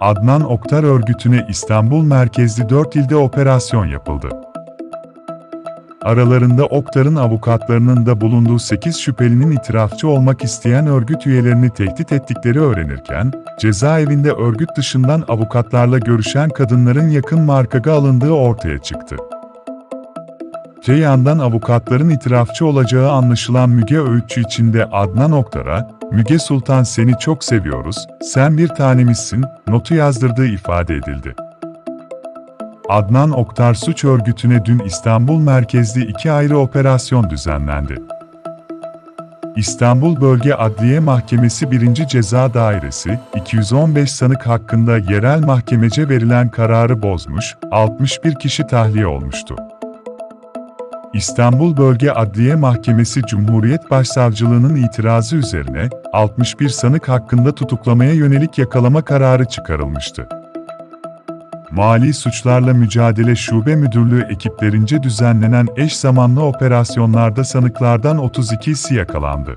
Adnan Oktar örgütüne İstanbul merkezli 4 ilde operasyon yapıldı. Aralarında Oktar'ın avukatlarının da bulunduğu 8 şüphelinin itirafçı olmak isteyen örgüt üyelerini tehdit ettikleri öğrenirken, cezaevinde örgüt dışından avukatlarla görüşen kadınların yakın markaga alındığı ortaya çıktı. Öte avukatların itirafçı olacağı anlaşılan Müge Öğütçü için de Adnan Oktar'a, Müge Sultan seni çok seviyoruz, sen bir tanemizsin, notu yazdırdığı ifade edildi. Adnan Oktar suç örgütüne dün İstanbul merkezli iki ayrı operasyon düzenlendi. İstanbul Bölge Adliye Mahkemesi 1. Ceza Dairesi, 215 sanık hakkında yerel mahkemece verilen kararı bozmuş, 61 kişi tahliye olmuştu. İstanbul Bölge Adliye Mahkemesi Cumhuriyet Başsavcılığının itirazı üzerine 61 sanık hakkında tutuklamaya yönelik yakalama kararı çıkarılmıştı. Mali Suçlarla Mücadele Şube Müdürlüğü ekiplerince düzenlenen eş zamanlı operasyonlarda sanıklardan 32'si yakalandı.